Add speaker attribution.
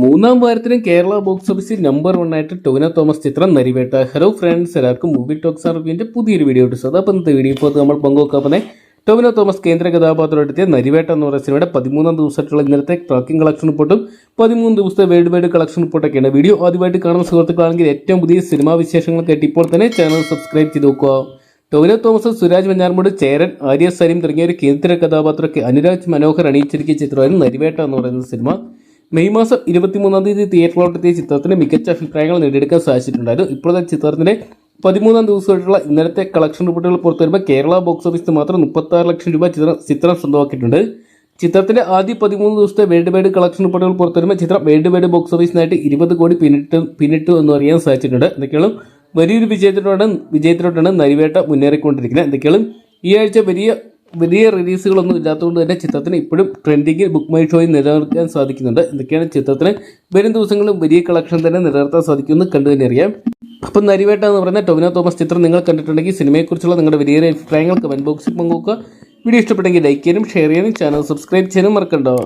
Speaker 1: മൂന്നാം വാരത്തിലും കേരള ബോക്സ് ഓഫീസിൽ നമ്പർ വൺ ആയിട്ട് ടോന തോമസ് ചിത്രം നരിവേട്ട. ഹലോ ഫ്രണ്ട്സ് എല്ലാവർക്കും മൂവി ടോക്സ് അറിവിന്റെ പുതിയൊരു വീഡിയോ ഇട്ടു അപ്പം ഇന്നത്തെ വീഡിയോ ഇപ്പോൾ നമ്മൾ പങ്കുവെക്കാപ്പനെ ടോവിനോ തോമസ് കേന്ദ്ര കഥാപാത്രമെടുത്തിയ നരിവേട്ട എന്ന് പറയുന്ന സിനിമയുടെ പതിമൂന്നാം ദിവസമായിട്ടുള്ള ഇന്നലത്തെ ട്രാക്കിംഗ് കളക്ഷൻ റിപ്പോർട്ടും പതിമൂന്ന് ദിവസത്തെ വേൾഡ് വൈഡ് കളക്ഷൻ റിപ്പോർട്ടൊക്കെയാണ് വീഡിയോ ആദ്യമായിട്ട് കാണുന്ന സുഹൃത്തുക്കളാണെങ്കിൽ ഏറ്റവും പുതിയ സിനിമാ വിശേഷങ്ങളൊക്കെ ഇപ്പോൾ തന്നെ ചാനൽ സബ്സ്ക്രൈബ് ചെയ്ത് നോക്കുക. ടോവിനോ തോമസ് സുരാജ് മഞ്ഞാർമോട് ചേരൻ ആര്യ സലീം തുടങ്ങിയ ഒരു കേന്ദ്ര കഥാപാത്രമൊക്കെ അനുരാജ് മനോഹർ അണിയിച്ചിരിക്കുന്ന ചിത്രമായിരുന്നു നരിവേട്ട എന്ന് പറയുന്ന സിനിമ. മെയ് മാസം ഇരുപത്തിമൂന്നാം തീയതി തിയേറ്ററിലോട്ടെത്തിയ ചിത്രത്തിന് മികച്ച അഭിപ്രായങ്ങൾ നേടിയെടുക്കാൻ സാധിച്ചിട്ടുണ്ടായിരുന്നു. ഇപ്പോഴത്തെ ചിത്രത്തിന്റെ പതിമൂന്നാം ദിവസമായിട്ടുള്ള ഇന്നലത്തെ കളക്ഷൻ റിപ്പോർട്ടുകൾ പുറത്തു വരുമ്പോൾ കേരള ബോക്സ് ഓഫീസിൽ മാത്രം മുപ്പത്തി ആറ് ലക്ഷം രൂപ ചിത്രം ചിത്രം സ്വന്തമാക്കിയിട്ടുണ്ട്. ചിത്രത്തിന്റെ ആദ്യ പതിമൂന്ന് ദിവസത്തെ വേൾഡ് വൈഡ് കളക്ഷൻ റിപ്പോർട്ടുകൾ പുറത്തു വരുമ്പോൾ ചിത്രം വേൾഡ് വൈഡ് ബോക്സ് ഓഫീസിനായിട്ട് ഇരുപത് കോടി പിന്നിട്ട് പിന്നിട്ടു എന്ന് അറിയാൻ സാധിച്ചിട്ടുണ്ട്. എന്തൊക്കെയാണ് വലിയൊരു വിജയത്തിലോട്ടാണ് വിജയത്തിലോട്ടാണ് നരിവേട്ട മുന്നേറിക്കൊണ്ടിരിക്കുന്നത്. എന്തൊക്കെയാണ് ഈ ആഴ്ച വലിയ വലിയ റിലീസുകളൊന്നും ഇല്ലാത്തതുകൊണ്ട് തന്നെ ചിത്രത്തിന് ഇപ്പോഴും ട്രെൻഡിങ്ങിൽ ബുക്ക് മൈ ഷോയിൽ നിലനിർത്താൻ സാധിക്കുന്നുണ്ട്. എന്തൊക്കെയാണ് ചിത്രത്തിന് വരും ദിവസങ്ങളിലും വലിയ കളക്ഷൻ തന്നെ നിലനിർത്താൻ സാധിക്കുമെന്ന് കണ്ടു തന്നെ അറിയാം. അപ്പം നരിവേട്ട എന്ന് പറയുന്ന ടൊവിനോ തോമസ് ചിത്രം നിങ്ങൾ കണ്ടിട്ടുണ്ടെങ്കിൽ സിനിമയെക്കുറിച്ചുള്ള നിങ്ങളുടെ വലിയ അഭിപ്രായങ്ങൾ കമന്റ് ബോക്സിൽ പങ്കുവെക്കുക. വീഡിയോ ഇഷ്ടപ്പെട്ടെങ്കിൽ ലൈക്ക് ചെയ്യാനും ഷെയർ ചെയ്യാനും ചാനൽ സബ്സ്ക്രൈബ് ചെയ്യാനും മറക്കണ്ടോ.